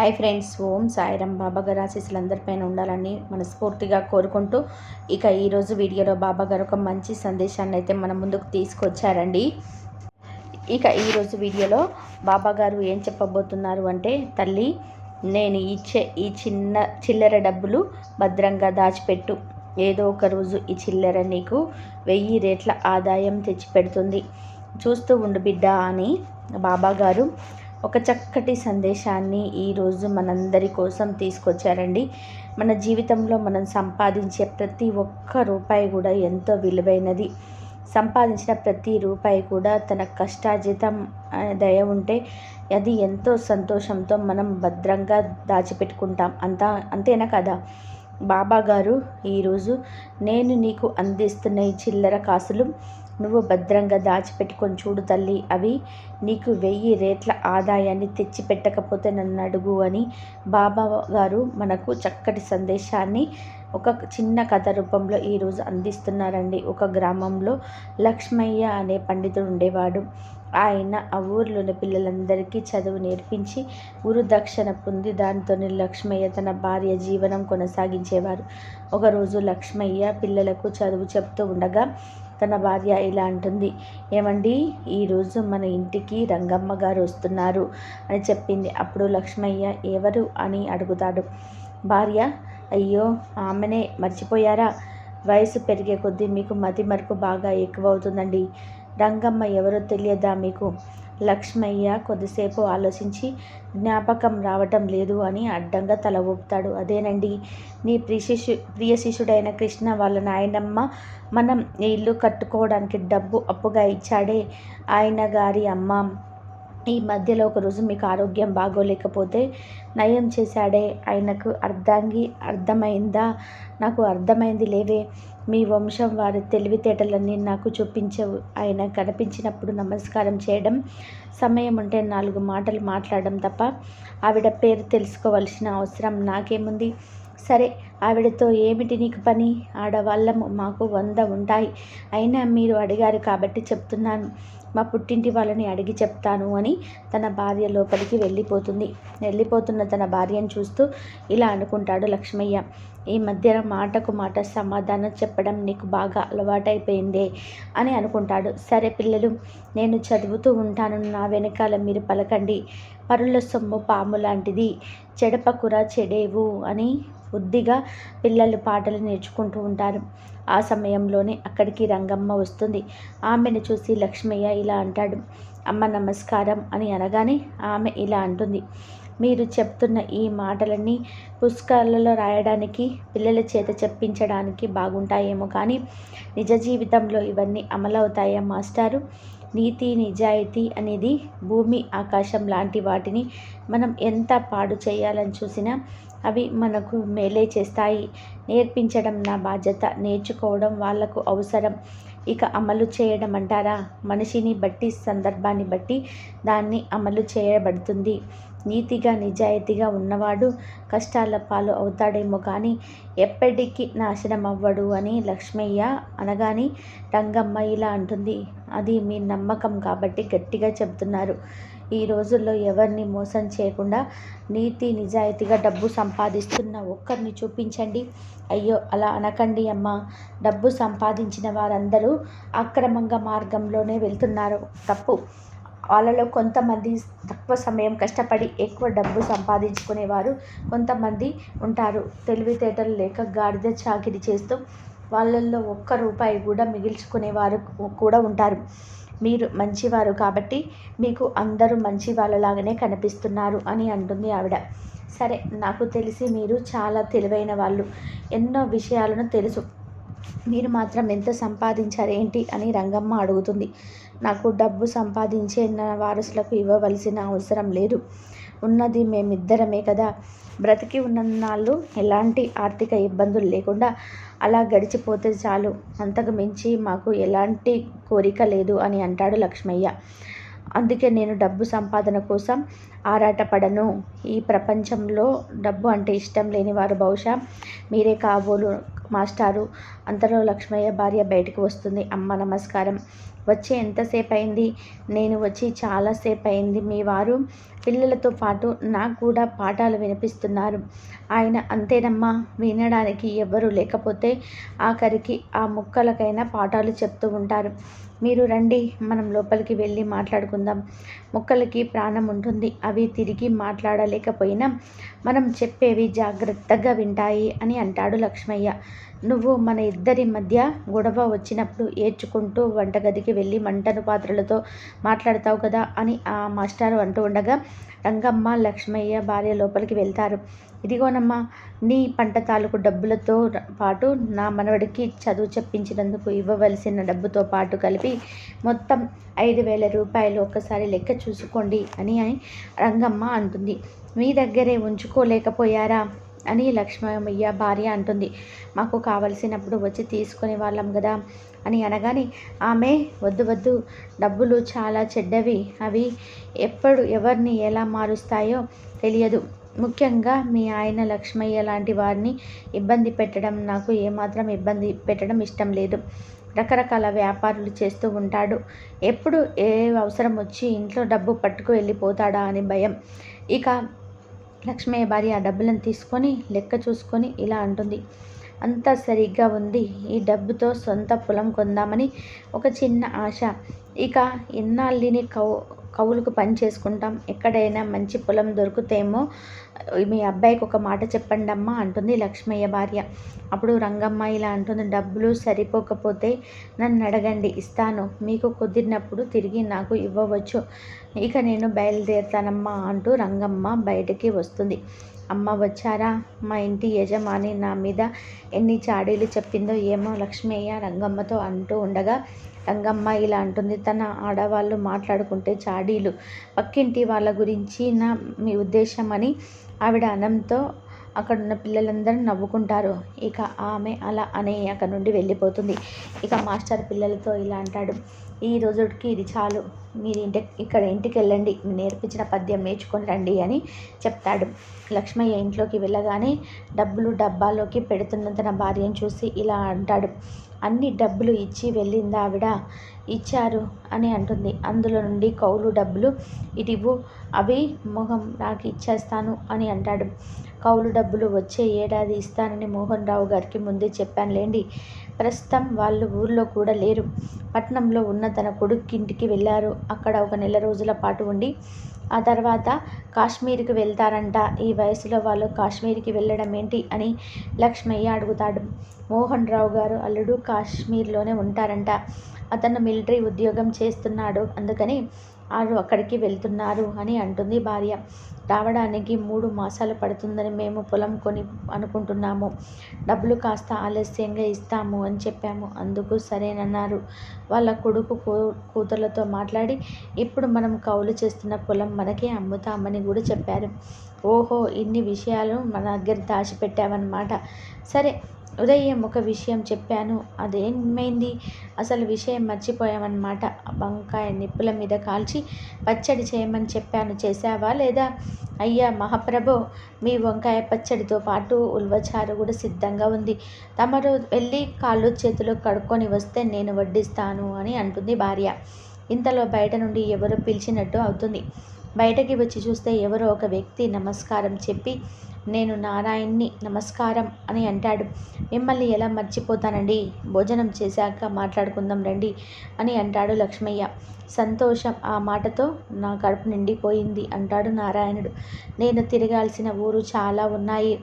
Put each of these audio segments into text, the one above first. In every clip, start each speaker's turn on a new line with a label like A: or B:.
A: Hi friends Om Sairam. బాబా గారు ఆశీస్సులు అందరిపైన ఉండాలని మనస్ఫూర్తిగా కోరుకుంటూ ఇక ఈరోజు వీడియోలో బాబా గారు ఒక మంచి సందేశాన్ని అయితే మన ముందుకు తీసుకొచ్చారండి. ఇక ఈరోజు వీడియోలో బాబా గారు ఏం చెప్పబోతున్నారు అంటే తల్లి నేను ఇచ్చే ఈ చిన్న చిల్లర డబ్బులు భద్రంగా దాచిపెట్టు. ఏదో ఒక రోజు ఈ చిల్లర నీకు వెయ్యి రేట్ల ఆదాయం తెచ్చిపెడుతుంది. చూస్తూ ఉండు బిడ్డ అని బాబా గారు ఒక చక్కటి సందేశాన్ని ఈరోజు మనందరి కోసం తీసుకొచ్చారండి. మన జీవితంలో మనం సంపాదించే ప్రతి ఒక్క రూపాయి కూడా ఎంతో విలువైనది. సంపాదించిన ప్రతి రూపాయి కూడా తన కష్టాజితం దయ ఉంటే అది ఎంతో సంతోషంతో మనం భద్రంగా దాచిపెట్టుకుంటాం. అంతా అంతేనా కదా? బాబా గారు ఈరోజు నేను నీకు అందిస్తున్న ఈ చిల్లర కాసులు నువ్వు భద్రంగా దాచిపెట్టుకొని చూడు తల్లి. అవి నీకు వెయ్యి రేట్ల ఆదాయాన్ని తెచ్చి పెట్టకపోతే నన్ను అడుగు అని బాబా గారు మనకు చక్కటి సందేశాన్ని ఒక చిన్న కథ రూపంలో ఈరోజు అందిస్తున్నారండి. ఒక గ్రామంలో లక్ష్మయ్య అనే పండితుడు ఉండేవాడు. ఆయన ఆ ఊర్లోని పిల్లలందరికీ చదువు నేర్పించి గురు దక్షిణ పొంది దానితోనే లక్ష్మయ్య తన భార్య జీవనం కొనసాగించేవారు. ఒకరోజు లక్ష్మయ్య పిల్లలకు చదువు చెప్తూ ఉండగా తన భార్య ఇలా అంటుంది. ఏమండి ఈరోజు మన ఇంటికి రంగమ్మ గారు వస్తున్నారు అని చెప్పింది. అప్పుడు లక్ష్మయ్య ఎవరు? అని అడుగుతాడు. భార్య అయ్యో ఆమెనే మర్చిపోయారా? వయసు పెరిగే కొద్దీ మీకు మతి మరుపు బాగా ఎక్కువ అవుతుందండి రంగమ్మ ఎవరో తెలియదా మీకు? లక్ష్మయ్య కొద్దిసేపు ఆలోచించి జ్ఞాపకం రావటం లేదు అని అడ్డంగా తల ఊపుతాడు. అదేనండి నీ ప్రియ శిష్యు ప్రియ శిష్యుడైన కృష్ణ వాళ్ళ నాయనమ్మ మనం ఇల్లు కట్టుకోవడానికి డబ్బు అప్పుగా ఇచ్చాడే. ఆయన గారి అమ్మ ఈ మధ్యలో ఒకరోజు మీకు ఆరోగ్యం బాగోలేకపోతే నయం చేశాడే. ఆయనకు అర్థంగి అర్థమైందా? నాకు అర్థమైంది లేవే. మీ వంశం వారి తెలివితేటలన్నీ నాకు చూపించవు. ఆయన కనిపించినప్పుడు నమస్కారం చేయడం సమయం ఉంటే నాలుగు మాటలు మాట్లాడడం తప్ప ఆవిడ పేరు తెలుసుకోవాల్సిన అవసరం నాకేముంది? సరే ఆవిడతో ఏమిటి నీకు పని? ఆడవాళ్ళము మాకు వంద ఉంటాయి. అయినా మీరు అడిగారు కాబట్టి చెప్తున్నాను. మా పుట్టింటి వాళ్ళని అడిగి చెప్తాను అని తన భార్య లోపలికి వెళ్ళిపోతుంది. వెళ్ళిపోతున్న తన భార్యను చూస్తూ ఇలా అనుకుంటాడు లక్ష్మయ్య. ఈ మధ్యన మాటకు మాట సమాధానం చెప్పడం నీకు బాగా అలవాటైపోయిందే అని అనుకుంటాడు. సరే పిల్లలు నేను చదువుతూ ఉంటాను. నా వెనకాల మీరు పలకండి. పరుల సొమ్ము పాము లాంటిది చెడపకుర చెడేవు అని బుద్ధిగా పిల్లలు పాటలు నేర్చుకుంటూ ఉంటారు. ఆ సమయంలోనే అక్కడికి రంగమ్మ వస్తుంది. ఆమెను చూసి లక్ష్మయ్య ఇలా అంటాడు అమ్మ నమస్కారం అని అనగానే ఆమె ఇలా అంటుంది మీరు చెప్తున్న ఈ మాటలన్నీ పుస్తకాలలో రాయడానికి పిల్లల చేత చెప్పించడానికి బాగుంటాయేమో కానీ నిజ జీవితంలో ఇవన్నీ అమలవుతాయా మాస్టారు? నీతి నిజాయితీ అనేది భూమి ఆకాశం లాంటి వాటిని మనం ఎంత పాడు చేయాలని చూసినా అవి మనకు మేలే చేస్తాయి. నేర్పించడం నా బాధ్యత. నేర్చుకోవడం వాళ్ళకు అవసరం. ఇక అమలు చేయడం అంటారా మనిషిని బట్టి సందర్భాన్ని బట్టి దాన్ని అమలు చేయబడుతుంది. నీతిగా నిజాయితీగా ఉన్నవాడు కష్టాల పాలు అవుతాడేమో కానీ ఎప్పటికీ నాశనం అవ్వడు అని లక్ష్మయ్య అనగాని రంగమ్మ ఇలా అంటుంది. అది మీ నమ్మకం కాబట్టి గట్టిగా చెబుతున్నారు. ఈ రోజుల్లో ఎవరిని మోసం చేయకుండా నీతి నిజాయితీగా డబ్బు సంపాదిస్తున్న ఒక్కరిని చూపించండి. అయ్యో అలా అనకండి అమ్మ. డబ్బు సంపాదించిన వారందరూ అక్రమంగా మార్గంలోనే వెళ్తున్నారు. తప్పు. వాళ్ళలో కొంతమంది తక్కువ సమయం కష్టపడి ఎక్కువ డబ్బు సంపాదించుకునేవారు కొంతమంది ఉంటారు. తెలివితేటలు లేక గాడిద చాకిరి చేస్తూ వాళ్ళల్లో ఒక్క రూపాయి కూడా మిగిల్చుకునేవారు కూడా ఉంటారు. మీరు మంచివారు కాబట్టి మీకు అందరూ మంచి వాళ్ళలాగానే కనిపిస్తున్నారు అని అంటుంది ఆవిడ. సరే నాకు తెలిసి మీరు చాలా తెలివైన వాళ్ళు. ఎన్నో విషయాలను తెలుసు. మీరు మాత్రం ఎంత సంపాదించారేంటి అని రంగమ్మ అడుగుతుంది. నాకు డబ్బు సంపాదించే నా వారసులకు ఇవ్వవలసిన అవసరం లేదు. ఉన్నది మేమిద్దరమే కదా. బ్రతికి ఉన్ననాళ్ళు ఎలాంటి ఆర్థిక ఇబ్బందులు లేకుండా అలా గడిచిపోతే చాలు. అంతకు మించి మాకు ఎలాంటి కోరిక లేదు అని అంటాడు లక్ష్మయ్య. అందుకే నేను డబ్బు సంపాదన కోసం ఆరాటపడను. ఈ ప్రపంచంలో డబ్బు అంటే ఇష్టం లేని వారు బహుశా మీరే కాబోలు మాస్టారు. అంతలో లక్ష్మయ్య భార్య బయటకు వస్తుంది. అమ్మ నమస్కారం. వచ్చి ఎంతసేపు అయింది నేను వచ్చి చాలాసేపు అయింది మీ వారు పిల్లలతో పాటు నాకు కూడా పాఠాలు వినిపిస్తున్నారు. ఆయన అంతేనమ్మా. వినడానికి ఎవరు లేకపోతే ఆఖరికి ఆ ముక్కలకైనా పాఠాలు చెప్తూ ఉంటారు. మీరు రండి మనం లోపలికి వెళ్ళి మాట్లాడుకుందాం. మొక్కలకి ప్రాణం ఉంటుంది. అవి తిరిగి మాట్లాడలేకపోయినా మనం చెప్పేవి జాగ్రత్తగా వింటాయి అని అంటాడు లక్ష్మయ్య. నువ్వు మన ఇద్దరి మధ్య గొడవ వచ్చినప్పుడు ఏడ్చుకుంటూ వంటగదికి వెళ్ళి మంటను పాత్రలతో మాట్లాడతావు కదా అని ఆ మాస్టారు అంటూ ఉండగా రంగమ్మ లక్ష్మయ్య భార్య లోపలికి వెళ్తారు. ఇదిగోనమ్మా నీ పంట తాలూకు డబ్బులతో పాటు నా మనవడికి చదువు చెప్పించినందుకు ఇవ్వవలసిన డబ్బుతో పాటు కలిపి మొత్తం ఐదు వేల రూపాయలు ఒక్కసారి లెక్క చూసుకోండి అని రంగమ్మ అంటుంది. మీ దగ్గరే ఉంచుకోలేకపోయారా? అని లక్ష్మయ్య భార్య అంటుంది. మాకు కావలసినప్పుడు వచ్చి తీసుకునే వాళ్ళం కదా అని అనగానే ఆమె వద్దు వద్దు డబ్బులు చాలా చెడ్డవి. అవి ఎప్పుడు ఎవరిని ఎలా మారుస్తాయో తెలియదు. ముఖ్యంగా మీ ఆయన లక్ష్మయ్య లాంటి వారిని ఇబ్బంది పెట్టడం నాకు ఏమాత్రం ఇబ్బంది పెట్టడం ఇష్టం లేదు. రకరకాల వ్యాపారాలు చేస్తూ ఉంటాడు. ఎప్పుడు ఏ అవసరం వచ్చి ఇంట్లో డబ్బు పట్టుకు వెళ్ళిపోతాడా అని భయం. ఇక లక్ష్మయ్య భార్య ఆ డబ్బులను తీసుకొని లెక్క చూసుకొని ఇలా అంటుంది. అంతా సరిగ్గా ఉంది. ఈ డబ్బుతో సొంత పొలం కొందామని ఒక చిన్న ఆశ. ఇక ఇన్నాళ్ళని కౌ కవులకు పని చేసుకుంటాం. ఎక్కడైనా మంచి పొలం దొరుకుతేమో మీ అబ్బాయికి ఒక మాట చెప్పండి అమ్మా అంటుంది లక్ష్మయ్య భార్య. అప్పుడు రంగమ్మ ఇలా అంటుంది డబ్బులు సరిపోకపోతే నన్ను అడగండి ఇస్తాను. మీకు కుదిరినప్పుడు తిరిగి నాకు ఇవ్వవచ్చు. ఇక నేను బయలుదేరుతానమ్మా అంటూ రంగమ్మ బయటికి వస్తుంది. అమ్మ వచ్చారా? మా ఇంటి యజమాని నా మీద ఎన్ని చాడీలు చెప్పిందో ఏమో లక్ష్మయ్య రంగమ్మతో అంటూ ఉండగా రంగమ్మ ఇలా అంటుంది. తన ఆడవాళ్ళు మాట్లాడుకుంటే చాడీలు. పక్కింటి వాళ్ళ గురించి నా మీ ఉద్దేశం అని ఆవిడ అనంతో అక్కడ ఉన్న పిల్లలందరూ నవ్వుకుంటారు. ఇక ఆమె అలా అనే అక్కడ నుండి వెళ్ళిపోతుంది. ఇక మాస్టర్ పిల్లలతో ఇలా అంటాడు. ఈ రోజుకి ఇది చాలు. మీరు ఇంటి ఇక్కడ ఇంటికి వెళ్ళండి నేర్పించిన పద్యం నేర్చుకొని రండి అని చెప్తాడు. లక్ష్మయ్య ఇంట్లోకి వెళ్ళగానే డబ్బులు డబ్బాలోకి పెడుతున్న తన భార్యను చూసి ఇలా అంటాడు. అన్ని డబ్బులు ఇచ్చి వెళ్ళింది ఆవిడ. ఇచ్చారు అని అంటుంది. అందులో నుండి కౌలు డబ్బులు ఇటివ్వు. అవి మొహం నాకు ఇచ్చేస్తాను అని అంటాడు. కౌలు డబ్బులు వచ్చే ఏడాది ఇస్తానని మోహన్ రావు గారికి ముందే చెప్పాను లేండి ప్రస్తుతం వాళ్ళు ఊర్లో కూడా లేరు. పట్నంలో ఉన్న తన కొడుక్కింటికి వెళ్ళారు. అక్కడ ఒక నెల రోజుల పాటు ఉండి ఆ తర్వాత కాశ్మీర్కి వెళ్తారంట. ఈ వయసులో వాళ్ళు కాశ్మీర్కి వెళ్ళడం ఏంటి అని లక్ష్మయ్య అడుగుతాడు. మోహన్ రావు గారు అల్లుడు కాశ్మీర్లోనే ఉంటారంట. అతను మిలిటరీ ఉద్యోగం చేస్తున్నాడు. అందుకని వారు అక్కడికి వెళ్తున్నారు అని అంటుంది భార్య. రావడానికి మూడు మాసాలు పడుతుందని మేము పొలం కొని అనుకుంటున్నాము. డబ్బులు కాస్త ఆలస్యంగా ఇస్తాము అని చెప్పాము. అందుకు సరేనన్నారు. వాళ్ళ కొడుకు కూతుర్లతో మాట్లాడి ఇప్పుడు మనం కౌలు చేస్తున్న పొలం మనకే అమ్ముతామని కూడా చెప్పారు. ఓహో ఇన్ని విషయాలు మన దగ్గర దాచిపెట్టావన్నమాట. సరే ఉదయం ఒక విషయం చెప్పాను. అదేమైంది? అసలు విషయం మర్చిపోయామన్నమాట. వంకాయ నిప్పుల మీద కాల్చి పచ్చడి చేయమని చెప్పాను. చేసావా లేదా? అయ్యా మహాప్రభు మీ వంకాయ పచ్చడితో పాటు ఉల్వచారు కూడా సిద్ధంగా ఉంది. తమరు వెళ్ళి కాళ్ళు చేతులు కడుక్కొని వస్తే నేను వడ్డిస్తాను అని అంటుంది భార్య. ఇంతలో బయట నుండి ఎవరో పిలిచినట్టు అవుతుంది. బయటకి వచ్చి చూస్తే ఎవరో ఒక వ్యక్తి నమస్కారం చెప్పి నేను నారాయణ్ని నమస్కారం అని అంటాడు. మిమ్మల్ని ఎలా మర్చిపోతానండి? భోజనం చేశాక మాట్లాడుకుందాం రండి అని అంటాడు లక్ష్మయ్య. సంతోషం ఆ మాటతో నా కడుపు నిండిపోయింది అంటాడు నారాయణుడు. నేను తిరగాల్సిన ఊరు చాలా ఉన్నాయి.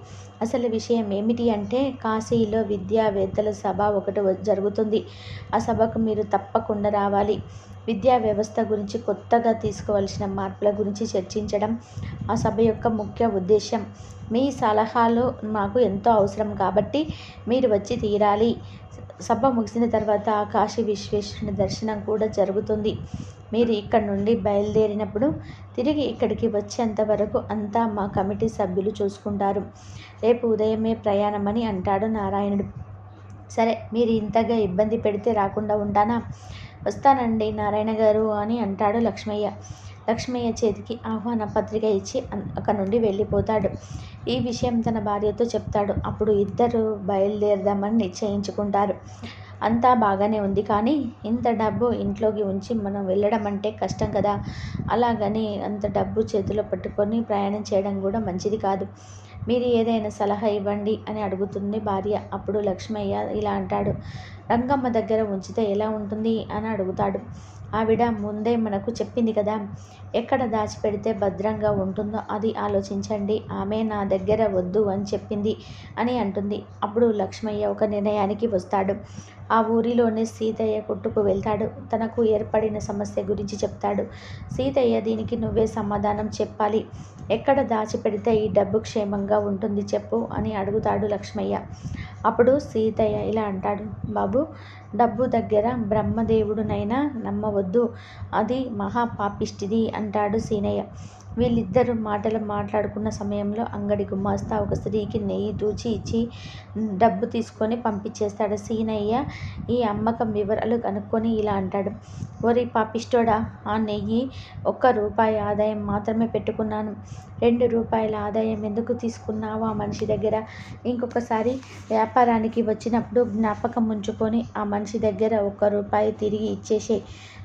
A: అసలు విషయం ఏమిటి అంటే కాశీలో విద్యావేత్తల సభ ఒకటి జరుగుతుంది. ఆ సభకు మీరు తప్పకుండా రావాలి. విద్యా వ్యవస్థ గురించి కొత్తగా తీసుకోవాల్సిన మార్పుల గురించి చర్చించడం ఆ సభ యొక్క ముఖ్య ఉద్దేశం మీ సలహాలు మాకు ఎంతో అవసరం కాబట్టి మీరు వచ్చి తీరాలి. సభ ముగిసిన తర్వాత కాశీ విశ్వేశ్వరుని దర్శనం కూడా జరుగుతుంది. మీరు ఇక్కడ నుండి బయలుదేరినప్పుడు తిరిగి ఇక్కడికి వచ్చేంత వరకు అంతా మా కమిటీ సభ్యులు చూసుకుంటారు. రేపు ఉదయమే ప్రయాణమని అంటాడు నారాయణుడు. సరే మీరు ఇంతగా ఇబ్బంది పెడితే రాకుండా ఉంటానా? వస్తానండి నారాయణ గారు అని అంటాడు లక్ష్మయ్య. లక్ష్మయ్య చేతికి ఆహ్వాన పత్రిక ఇచ్చి అక్కడ నుండి వెళ్ళిపోతాడు. ఈ విషయం తన భార్యతో చెప్తాడు. అప్పుడు ఇద్దరు బయలుదేరదామని నిశ్చయించుకుంటారు. అంతా బాగానే ఉంది కానీ ఇంత డబ్బు ఇంట్లోకి ఉంచి మనం వెళ్ళడం అంటే కష్టం కదా. అలాగని అంత డబ్బు చేతిలో పట్టుకొని ప్రయాణం చేయడం కూడా మంచిది కాదు. మీరు ఏదైనా సలహా ఇవ్వండి అని అడుగుతుంది భార్య. అప్పుడు లక్ష్మయ్య ఇలా అంటాడు. రంగమ్మ దగ్గర ఉంచితే ఎలా ఉంటుంది? అని అడుగుతాడు. ఆవిడ ముందే మనకు చెప్పింది కదా ఎక్కడ దాచిపెడితే భద్రంగా ఉంటుందో అది ఆలోచించండి. ఆమె నా దగ్గర వద్దు అని చెప్పింది అని అంటుంది. అప్పుడు లక్ష్మయ్య ఒక నిర్ణయానికి వస్తాడు. ఆ ఊరిలోనే సీతయ్య కొట్టుకు వెళ్తాడు. తనకు ఏర్పడిన సమస్య గురించి చెప్తాడు. సీతయ్య దీనికి నువ్వే సమాధానం చెప్పాలి. ఎక్కడ దాచిపెడితే ఈ డబ్బు క్షేమంగా ఉంటుంది చెప్పు అని అడుగుతాడు లక్ష్మయ్య. అప్పుడు సీతయ్య ఇలా అంటాడు. బాబు డబ్బు దగ్గర బ్రహ్మదేవుడునైనా నమ్మవద్దు. అది మహాపాపిష్టిది అంటాడు సీనయ్య. వీళ్ళిద్దరూ మాటలు మాట్లాడుకున్న సమయంలో అంగడి గుమాస్తా ఒక స్త్రీకి నెయ్యి దూచి ఇచ్చి డబ్బు తీసుకొని పంపించేస్తాడు. సీనయ్య ఈ అమ్మకం వివరాలు కనుక్కొని ఇలా అంటాడు. ఒరి పాపిస్టోడా ఆ నెయ్యి ఒక్క రూపాయి ఆదాయం మాత్రమే పెట్టుకున్నాను. రెండు రూపాయల ఆదాయం ఎందుకు తీసుకున్నావు ఆ మనిషి దగ్గర? ఇంకొకసారి వ్యాపారానికి వచ్చినప్పుడు జ్ఞాపకం ఉంచుకొని ఆ మనిషి దగ్గర ఒక్క రూపాయి తిరిగి ఇచ్చేసే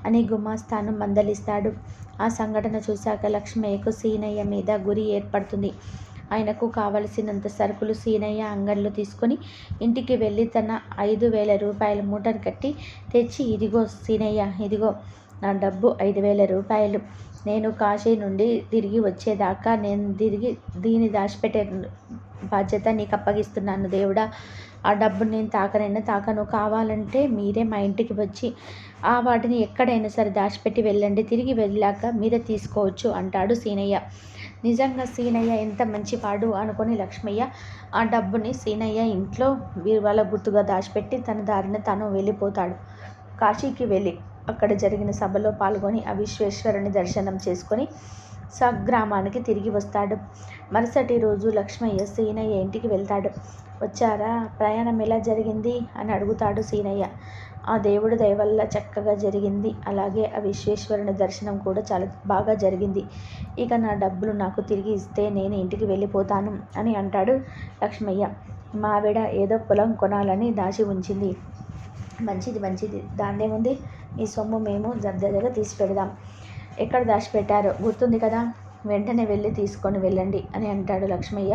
A: అని గుమాస్తాను మందలిస్తాడు. ఆ సంఘటన చూశాక లక్ష్మయ్యకు సీనయ్య మీద గురి ఏర్పడుతుంది. ఆయనకు కావలసినంత సరుకులు సీనయ్య అంగడిలో తీసుకొని ఇంటికి వెళ్ళి తన ఐదు వేల రూపాయల మూటను కట్టి తెచ్చి ఇదిగో సీనయ్య ఇదిగో నా డబ్బు ఐదు వేల రూపాయలు. నేను కాశీ నుండి తిరిగి వచ్చేదాకా నేను తిరిగి దీన్ని దాచిపెట్టే బాధ్యత నీకు అప్పగిస్తున్నాను దేవుడా. ఆ డబ్బు నేను తాకనైనా తాకను. కావాలంటే మీరే మా ఇంటికి వచ్చి ఆ వాటిని ఎక్కడైనా సరే దాచిపెట్టి వెళ్ళండి. తిరిగి వెళ్ళాక మీరే తీసుకోవచ్చు అంటాడు సీనయ్య. నిజంగా సీనయ్య ఎంత మంచివాడు అనుకొని లక్ష్మయ్య ఆ డబ్బుని సీనయ్య ఇంట్లో వాళ్ళ గుర్తుగా దాచిపెట్టి తన దారిన తను వెళ్ళిపోతాడు. కాశీకి వెళ్ళి అక్కడ జరిగిన సభలో పాల్గొని ఆ విశ్వేశ్వరుని దర్శనం చేసుకొని స్వగ్రామానికి తిరిగి వస్తాడు. మరుసటి రోజు లక్ష్మయ్య సీనయ్య ఇంటికి వెళ్తాడు. వచ్చారా? ప్రయాణం ఎలా జరిగింది? అని అడుగుతాడు సీనయ్య. ఆ దేవుడి దయ వల్ల చక్కగా జరిగింది. అలాగే ఆ విశ్వేశ్వరుని దర్శనం కూడా చాలా బాగా జరిగింది. ఇక నా డబ్బులు నాకు తిరిగి ఇస్తే నేను ఇంటికి వెళ్ళిపోతాను అని అంటాడు లక్ష్మయ్య. మావిడ ఏదో పొలం కొనాలని దాచి ఉంచింది. మంచిది మంచిది. దాన్నేముంది మీ సొమ్ము మేము జర్దగా తీసి పెడదాం. ఎక్కడ దాచిపెట్టారో గుర్తుంది కదా? వెంటనే వెళ్ళి తీసుకొని వెళ్ళండి అని అంటాడు లక్ష్మయ్య.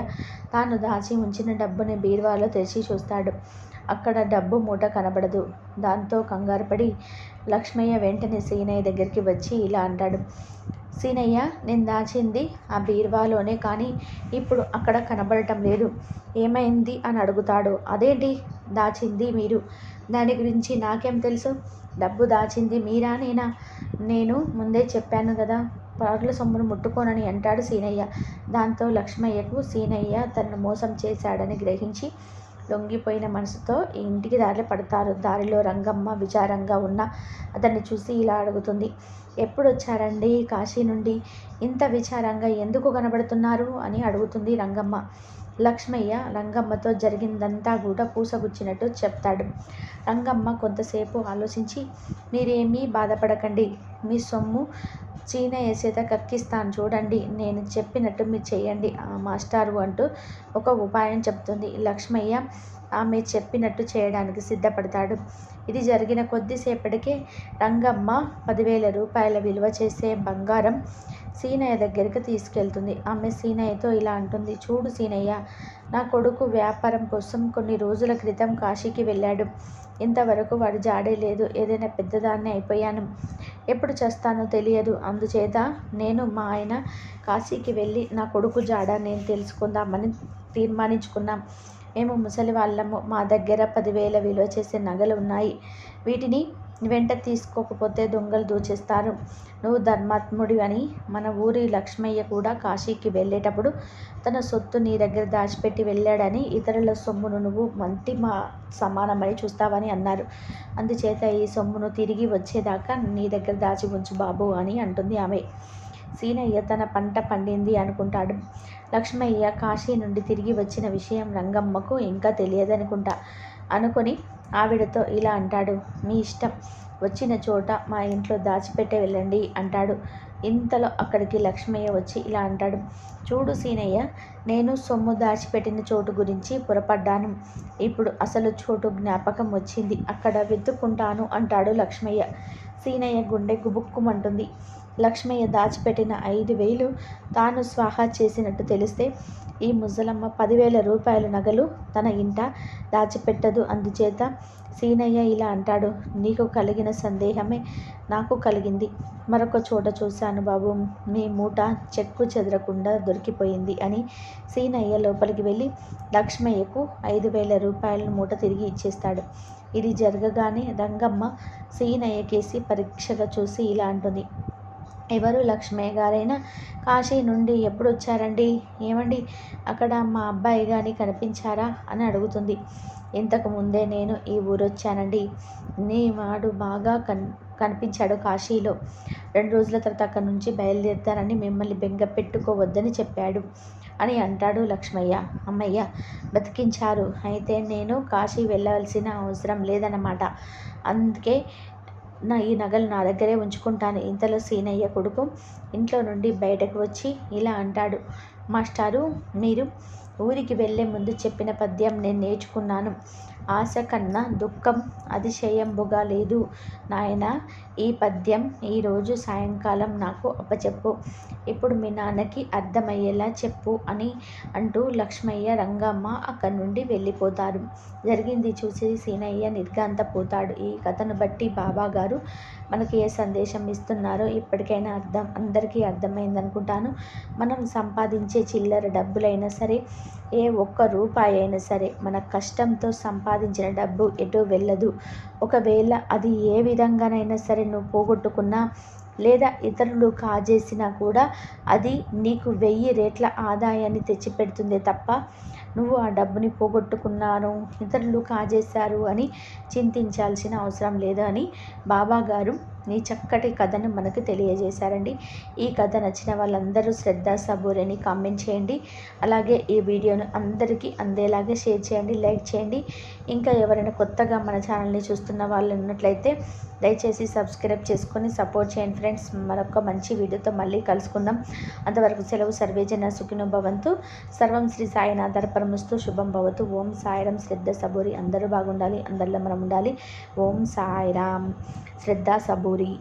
A: తాను దాచి ఉంచిన డబ్బుని బీరువాలో తెరిచి చూస్తాడు. అక్కడ డబ్బు మూట కనబడదు. దాంతో కంగారుపడి లక్ష్మయ్య వెంటనే సీనయ్య దగ్గరికి వచ్చి ఇలా అంటాడు. సీనయ్య నేను దాచింది ఆ బీరువాలోనే కానీ ఇప్పుడు అక్కడ కనబడటం లేదు. ఏమైంది అని అడుగుతాడు. అదేంటి? దాచింది మీరు. దాని గురించి నాకేం తెలుసు? డబ్బు దాచింది మీరా నేనా? నేను ముందే చెప్పాను కదా పరుల సొమ్మును ముట్టుకోనని అంటాడు సీనయ్య. దాంతో లక్ష్మయ్యకు సీనయ్య తనను మోసం చేశాడని గ్రహించి లొంగిపోయిన మనసుతో ఇంటికి దారిలో పడతారు. దారిలో రంగమ్మ విచారంగా ఉన్న అతన్ని చూసి ఇలా అడుగుతుంది ఎప్పుడు వచ్చారండి కాశీ నుండి? ఇంత విచారంగా ఎందుకు కనబడుతున్నారు? అని అడుగుతుంది రంగమ్మ. లక్ష్మయ్య రంగమ్మతో జరిగిందంతా కూడా పూసగుచ్చినట్టు చెప్తాడు. రంగమ్మ కొంతసేపు ఆలోచించి మీరేమీ బాధపడకండి. మీ సొమ్ము చీన వేసేత కక్కిస్తాను చూడండి. నేను చెప్పినట్టు మీరు చేయండి ఆ మాస్టారు అంటూ ఒక ఉపాయం చెప్తుంది. లక్ష్మయ్య ఆమె చెప్పినట్టు చేయడానికి సిద్ధపడతాడు. ఇది జరిగిన కొద్దిసేపటికే రంగమ్మ పదివేల రూపాయల విలువ చేసే బంగారం సీనయ్య దగ్గరికి తీసుకెళ్తుంది. ఆమె సీనయ్యతో ఇలా అంటుంది చూడు సీనయ్య నా కొడుకు వ్యాపారం కోసం కొన్ని రోజుల క్రితం కాశీకి వెళ్ళాడు. ఇంతవరకు వాడు జాడే లేదు. ఏదైనా పెద్దదాన్ని అయిపోయాను. ఎప్పుడు చేస్తానో తెలియదు. అందుచేత నేను మా ఆయన కాశీకి వెళ్ళి నా కొడుకు జాడ నేను తెలుసుకుందామని తీర్మానించుకున్నాం. మేము ముసలి వాళ్ళము మా దగ్గర పదివేల విలువ చేసే నగలు ఉన్నాయి. వీటిని వెంట తీసుకోకపోతే దొంగలు దూచేస్తారు. నువ్వు ధర్మాత్ముడి అని మన ఊరి లక్ష్మయ్య కూడా కాశీకి వెళ్ళేటప్పుడు తన సొత్తు నీ దగ్గర దాచిపెట్టి వెళ్ళాడని ఇతరుల సొమ్మును నువ్వు మంటి మా సమానమని చూస్తావని అన్నారు. అందుచేత ఈ సొమ్మును తిరిగి వచ్చేదాకా నీ దగ్గర దాచి ఉంచు బాబు అని అంటుంది ఆమె. సీనయ్య తన పంట పండింది అనుకుంటాడు. లక్ష్మయ్య కాశీ నుండి తిరిగి వచ్చిన విషయం రంగమ్మకు ఇంకా తెలియదనుకుంటా అనుకొని ఆవిడతో ఇలా అంటాడు. మీ ఇష్టం. వచ్చిన చోట మా ఇంట్లో దాచిపెట్టే వెళ్ళండి అంటాడు. ఇంతలో అక్కడికి లక్ష్మయ్య వచ్చి ఇలా అంటాడు. చూడు సీనయ్య నేను సొమ్ము దాచిపెట్టిన చోటు గురించి పొరపడ్డాను. ఇప్పుడు అసలు చోటు జ్ఞాపకం వచ్చింది. అక్కడ వెతుక్కుంటాను అంటాడు లక్ష్మయ్య. సీనయ్య గుండె గుబుక్కుమంటుంది. లక్ష్మయ్య దాచిపెట్టిన ఐదు వేలు తాను స్వాహా చేసినట్టు తెలిస్తే ఈ ముసలమ్మ పదివేల రూపాయల నగలు తన ఇంట దాచిపెట్టదు. అందుచేత సీనయ్య ఇలా అంటాడు నీకు కలిగిన సందేహమే నాకు కలిగింది. మరొక చోట చూశాను బాబు మీ మూట చెక్కు చెదరకుండా దొరికిపోయింది అని సీనయ్య లోపలికి వెళ్ళి లక్ష్మయ్యకు ఐదు వేల రూపాయల మూట తిరిగి ఇచ్చేస్తాడు. ఇది జరగగానే రంగమ్మ సీనయ్య కేసి పరీక్షగా చూసి ఇలా అంటుంది. ఎవరు లక్ష్మయ్య గారైనా కాశీ నుండి ఎప్పుడు వచ్చారండి ఏమండి? అక్కడ మా అబ్బాయి కానీ కనిపించారా? అని అడుగుతుంది. ఇంతకు ముందే నేను ఈ ఊరు వచ్చానండి నీ వాడు బాగా కన్ కనిపించాడు కాశీలో. రెండు రోజుల తర్వాత అక్కడి నుంచి బయలుదేరుతానని మిమ్మల్ని బెంగ పెట్టుకోవద్దని చెప్పాడు అని అంటాడు లక్ష్మయ్య. అమ్మయ్య బతికించారు. అయితే నేను కాశీ వెళ్ళవలసిన అవసరం లేదన్నమాట. అందుకే నా ఈ నగలు నా దగ్గరే ఉంచుకుంటాను. ఇంతలో సీనయ్య కొడుకు ఇంట్లో నుండి బయటకు వచ్చి ఇలా అంటాడు మాస్టారు మీరు ఊరికి వెళ్ళే ముందు చెప్పిన పద్యం నేను నేర్చుకున్నాను. ఆశ కన్నా దుఃఖం అతిశయంబుగా లేదు. నాయన ఈ పద్యం ఈరోజు సాయంకాలం నాకు అప్పచెప్పు. ఇప్పుడు మీ నాన్నకి అర్థమయ్యేలా చెప్పు అని అంటూ లక్ష్మయ్య రంగమ్మ అక్కడి నుండి వెళ్ళిపోతారు. జరిగింది చూసి సీనయ్య నిర్గాంతపోతాడు ఈ కథను బట్టి బాబా గారు మనకి ఏ సందేశం ఇస్తున్నారో ఇప్పటికైనా అర్థం అందరికీ అర్థమైంది అనుకుంటాను మనం సంపాదించే చిల్లర డబ్బులైనా సరే ఏ ఒక్క రూపాయి అయినా సరే మన కష్టంతో సంపాదించిన డబ్బు ఎటు వెళ్ళదు. ఒకవేళ అది ఏ విధంగానైనా సరే నువ్వు పోగొట్టుకున్నా లేదా ఇతరులు కాజేసినా కూడా అది నీకు వెయ్యి రేట్ల ఆదాయాన్ని తెచ్చిపెడుతుంది తప్ప నువ్వు ఆ డబ్బుని పోగొట్టుకున్నాను ఇతరులు కాజేశారు అని చింతించాల్సిన అవసరం లేదు అని బాబాగారు ఈ చక్కటి కథను మనకు తెలియజేశారండి. ఈ కథ నచ్చిన వాళ్ళందరూ శ్రద్ధ సబూరని కామెంట్ చేయండి. అలాగే ఈ వీడియోను అందరికీ అందేలాగే షేర్ చేయండి లైక్ చేయండి. ఇంకా ఎవరైనా కొత్తగా మన ఛానల్ని చూస్తున్న వాళ్ళు ఉన్నట్లయితే దయచేసి సబ్స్క్రైబ్ చేసుకొని సపోర్ట్ చేయండి ఫ్రెండ్స్. మరొక మంచి వీడియోతో మళ్ళీ కలుసుకుందాం. అంతవరకు సెలవు సర్వేజన సుఖినో భవంతు. సర్వం శ్రీ సాయినాథర్ పరమస్తు శుభం భవతు. ఓం సాయిరం. శ్రద్ధ సబూరి అందరూ బాగుండాలి అందరిలో మనం ఉండాలి ఓం సాయిరామ్ శ్రద్ధ సబూరి. Đi.